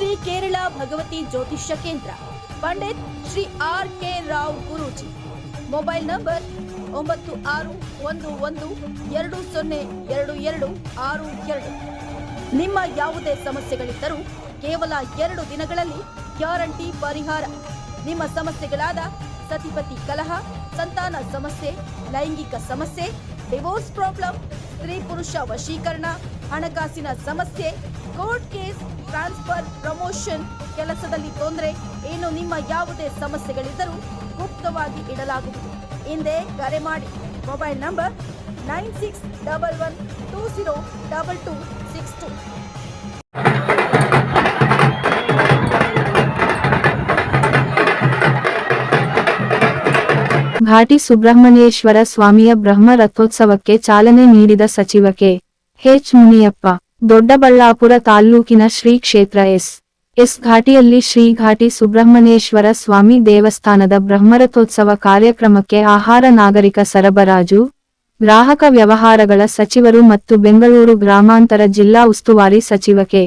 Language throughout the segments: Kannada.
ಭಗವತಿ ಜ್ಯೋತಿಷ್ಯ ಕೇಂದ್ರ. Pandit Shri R K Rao Guruji. Mobile number ಒಂಬತ್ತು ಆರು ಒಂದು ಒಂದು ಎರಡು ಸೊನ್ನೆ ಎರಡು ಎರಡು ಆರು ಎರಡು. ನಿಮ್ಮ ಯಾವುದೇ ಸಮಸ್ಯೆಗಳಿದ್ದರೂ ಕೇವಲ ಎರಡು ದಿನಗಳಲ್ಲಿ ಗ್ಯಾರಂಟಿ ಪರಿಹಾರ. ನಿಮ್ಮ ಸಮಸ್ಯೆಗಳಾದ ಸತಿಪತಿ ಕಲಹ, ಸಂತಾನ ಸಮಸ್ಯೆ, ಲೈಂಗಿಕ ಸಮಸ್ಯೆ, ಡಿವೋರ್ಸ್ ಪ್ರಾಬ್ಲಮ್, ಸ್ತ್ರೀ ಪುರುಷ ವಶೀಕರಣ ಹಣಕಾಸಿನ ಸಮಸ್ಯೆ ಕೋರ್ಟ್ ಕೇಸ್ ಟ್ರಾನ್ಸ್ಫರ್ ಪ್ರಮೋಷನ್ ಕೆಲಸದಲ್ಲಿ ತೊಂದರೆ, ಏನು ನಿಮ್ಮ ಯಾವುದೇ ಸಮಸ್ಯೆಗಳಿದ್ದರೂ ಗುಪ್ತವಾಗಿ ಇಡಲಾಗುವುದು. ಹಿಂದೆ ಕರೆ ಮಾಡಿ. Mobile number nine six double one two zero double two six two. Ghati Subrahmanyeshwara ಸ್ವಾಮಿಯ ಬ್ರಹ್ಮ ರಥೋತ್ಸವಕ್ಕೆ ಚಾಲನೆ ನೀಡಿದ ಸಚಿವ ಎಚ್ ಮುನಿಯಪ್ಪ, ದೊಡ್ಡಬಳ್ಳಾಪುರ ತಾಲ್ಲೂಕಿನ ಶ್ರೀ ಕ್ಷೇತ್ರ ಎಸ್. ಎಸ್ ಘಾಟಿಯಲ್ಲಿ ಶ್ರೀ ಘಾಟಿ ಸುಬ್ರಹ್ಮಣ್ಯೇಶ್ವರ ಸ್ವಾಮಿ ದೇವಸ್ಥಾನದ ಬ್ರಹ್ಮರಥೋತ್ಸವ ಕಾರ್ಯಕ್ರಮಕ್ಕೆ ಆಹಾರ ನಾಗರಿಕ ಸರಬರಾಜು, ಗ್ರಾಹಕ ವ್ಯವಹಾರಗಳ ಸಚಿವರು ಮತ್ತು ಬೆಂಗಳೂರು ಗ್ರಾಮಾಂತರ ಜಿಲ್ಲಾ ಉಸ್ತುವಾರಿ ಸಚಿವ ಕೆ.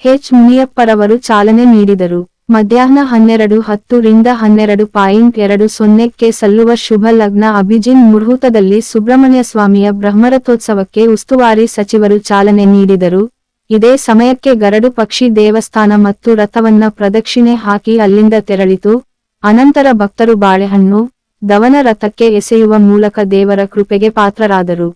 ಹೆಚ್ ಮುನಿಯಪ್ಪರವರು ಚಾಲನೆ ನೀಡಿದರು. ಮಧ್ಯಾಹ್ನ ಹನ್ನೆರಡು ಹತ್ತು ರಿಂದ ಹನ್ನೆರಡು ಪಾಯಿಂಟ್ ಎರಡು ಸೊನ್ನೆಕ್ಕೆ ಸಲ್ಲುವ ಶುಭ ಲಗ್ನ ಅಭಿಜಿನ್ ಮುಹೂರ್ತದಲ್ಲಿ ಸುಬ್ರಹ್ಮಣ್ಯ ಸ್ವಾಮಿಯ ಬ್ರಹ್ಮರಥೋತ್ಸವಕ್ಕೆ ಉಸ್ತುವಾರಿ ಸಚಿವರು ಚಾಲನೆ ನೀಡಿದರು. ಇದೇ ಸಮಯಕ್ಕೆ ಗರಡು ಪಕ್ಷಿ ದೇವಸ್ಥಾನ ಮತ್ತು ರಥವನ್ನ ಪ್ರದಕ್ಷಿಣೆ ಹಾಕಿ ಅಲ್ಲಿಂದ ತೆರಳಿತು. ಅನಂತರ ಭಕ್ತರು ಬಾಳೆಹಣ್ಣು, ದವನ ರಥಕ್ಕೆ ಎಸೆಯುವ ಮೂಲಕ ದೇವರ ಕೃಪೆಗೆ ಪಾತ್ರರಾದರು.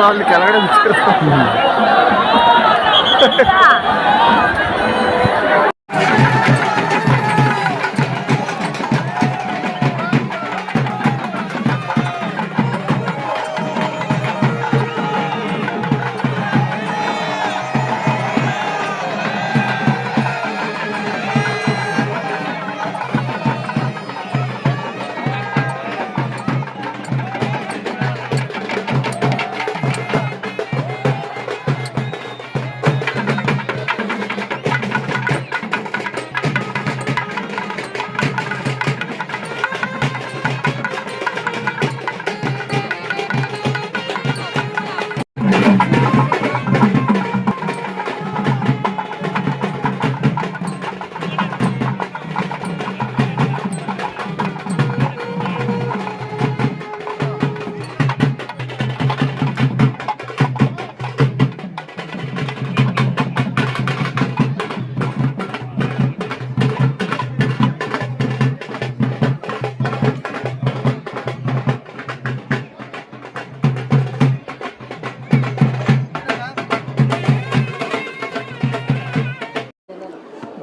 ಬಾಳೆಹಣ್ಣು ಐತೆ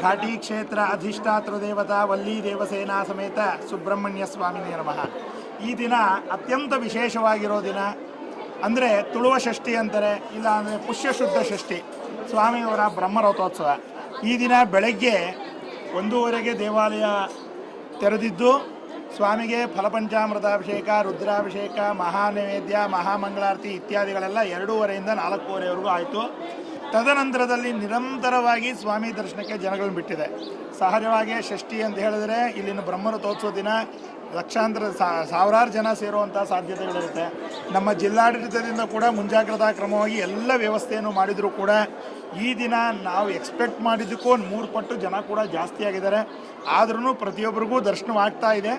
ಘಾಟಿ ಕ್ಷೇತ್ರ ಅಧಿಷ್ಠಾತೃ ದೇವತಾ ವಲ್ಲಿ ದೇವಸೇನಾ ಸಮೇತ ಸುಬ್ರಹ್ಮಣ್ಯ ಸ್ವಾಮಿ ನಮಃ. ಈ ದಿನ ಅತ್ಯಂತ ವಿಶೇಷವಾಗಿರೋ ದಿನ. ಅಂದರೆ ತುಳುವ ಷಷ್ಠಿ ಅಂತಾರೆ, ಇಲ್ಲ ಅಂದರೆ ಪುಷ್ಯಶುದ್ಧ ಷಷ್ಠಿ. ಸ್ವಾಮಿಯವರ ಬ್ರಹ್ಮರಥೋತ್ಸವ. ಈ ದಿನ ಬೆಳಗ್ಗೆ ಒಂದೂವರೆಗೆ ದೇವಾಲಯ ತೆರೆದಿದ್ದು, ಸ್ವಾಮಿಗೆ ಫಲಪಂಚಾಮೃತಾಭಿಷೇಕ, ರುದ್ರಾಭಿಷೇಕ, ಮಹಾನೈವೇದ್ಯ, ಮಹಾಮಂಗಳಾರತಿ ಇತ್ಯಾದಿಗಳೆಲ್ಲ ಎರಡೂವರೆಯಿಂದ ನಾಲ್ಕೂವರೆವರೆಗೂ ಆಯಿತು. ತದನಂತರದಲ್ಲಿ ನಿರಂತರವಾಗಿ ಸ್ವಾಮಿ ದರ್ಶನಕ್ಕೆ ಜನಗಳನ್ನು ಬಿಟ್ಟಿದೆ. ಸಹಜವಾಗಿ ಷಷ್ಠಿ ಅಂತ ಹೇಳಿದ್ರೆ ಇಲ್ಲಿನ ಬ್ರಹ್ಮರಥೋತ್ಸವ ದಿನ ಲಕ್ಷಾಂತರ ಸಾವಿರಾರು ಜನ ಸೇರುವಂಥ ಸಾಧ್ಯತೆಗಳಿರುತ್ತೆ. ನಮ್ಮ ಜಿಲ್ಲಾಡಳಿತದಿಂದ ಕೂಡ ಮುಂಜಾಗ್ರತಾ ಕ್ರಮವಾಗಿ ಎಲ್ಲ ವ್ಯವಸ್ಥೆಯನ್ನು ಮಾಡಿದರೂ ಕೂಡ ಈ ದಿನ ನಾವು ಎಕ್ಸ್ಪೆಕ್ಟ್ ಮಾಡಿದ್ದಕ್ಕೂ ಒಂದು ಮೂರು ಪಟ್ಟು ಜನ ಕೂಡ ಜಾಸ್ತಿ ಆಗಿದ್ದಾರೆ. ಆದ್ರೂ ಪ್ರತಿಯೊಬ್ಬರಿಗೂ ದರ್ಶನವಾಗ್ತಾ ಇದೆ.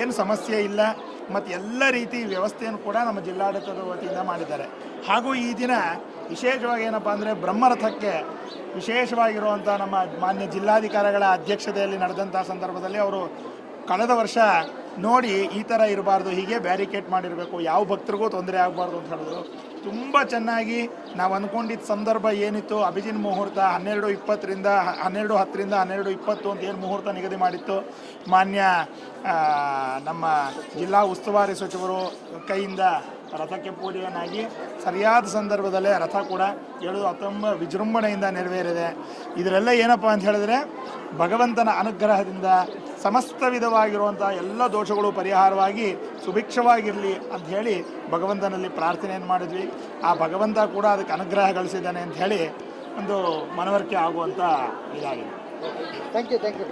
ಏನು ಸಮಸ್ಯೆ ಇಲ್ಲ. ಮತ್ತು ಎಲ್ಲ ರೀತಿ ವ್ಯವಸ್ಥೆಯನ್ನು ಕೂಡ ನಮ್ಮ ಜಿಲ್ಲಾಡಳಿತದ ವತಿಯಿಂದ ಮಾಡಿದ್ದಾರೆ. ಹಾಗೂ ಈ ದಿನ ವಿಶೇಷವಾಗಿ ಏನಪ್ಪ ಅಂದರೆ ಬ್ರಹ್ಮರಥಕ್ಕೆ ವಿಶೇಷವಾಗಿರುವಂಥ ನಮ್ಮ ಮಾನ್ಯ ಜಿಲ್ಲಾಧಿಕಾರಿಗಳ ಅಧ್ಯಕ್ಷತೆಯಲ್ಲಿ ನಡೆದಂಥ ಸಂದರ್ಭದಲ್ಲಿ ಅವರು ಕಳೆದ ವರ್ಷ ನೋಡಿ ಈ ಥರ ಇರಬಾರ್ದು, ಹೀಗೆ ಬ್ಯಾರಿಕೇಡ್ ಮಾಡಿರಬೇಕು, ಯಾವ ಭಕ್ತರಿಗೂ ತೊಂದರೆ ಆಗಬಾರ್ದು ಅಂತ ಹೇಳಿದ್ರು. ತುಂಬ ಚೆನ್ನಾಗಿ ನಾವು ಅಂದ್ಕೊಂಡಿದ್ದ ಸಂದರ್ಭ ಏನಿತ್ತು, ಅಭಿಜಿನ್ ಮುಹೂರ್ತ ಹನ್ನೆರಡು ಇಪ್ಪತ್ತರಿಂದ, ಹನ್ನೆರಡು ಹತ್ತರಿಂದ ಹನ್ನೆರಡು ಇಪ್ಪತ್ತು ಅಂತ ಏನು ಮುಹೂರ್ತ ನಿಗದಿ ಮಾಡಿತ್ತು. ಮಾನ್ಯ ನಮ್ಮ ಜಿಲ್ಲಾ ಉಸ್ತುವಾರಿ ಸಚಿವರು ಕೈಯಿಂದ ರಥಕ್ಕೆ ಪೂಜೆಯನ್ನಾಗಿ ಸರಿಯಾದ ಸಂದರ್ಭದಲ್ಲೇ ರಥ ಕೂಡ ಎಳೆದು ಅತಂಬ ವಿಜೃಂಭಣೆಯಿಂದ ನೆರವೇರಿದೆ. ಇದರೆಲ್ಲ ಏನಪ್ಪ ಅಂತ ಹೇಳಿದ್ರೆ, ಭಗವಂತನ ಅನುಗ್ರಹದಿಂದ ಸಮಸ್ತ ವಿಧವಾಗಿರುವಂಥ ಎಲ್ಲ ದೋಷಗಳು ಪರಿಹಾರವಾಗಿ ಸುಭಿಕ್ಷವಾಗಿರಲಿ ಅಂತ ಹೇಳಿ ಭಗವಂತನಲ್ಲಿ ಪ್ರಾರ್ಥನೆಯನ್ನು ಮಾಡಿದ್ವಿ. ಆ ಭಗವಂತ ಕೂಡ ಅದಕ್ಕೆ ಅನುಗ್ರಹ ಗಳಿಸಿದ್ದಾನೆ ಅಂತ ಹೇಳಿ ಒಂದು ಮನವರಿಕೆ ಆಗುವಂಥ ಇದಾಗಿದೆ. Thank you thank you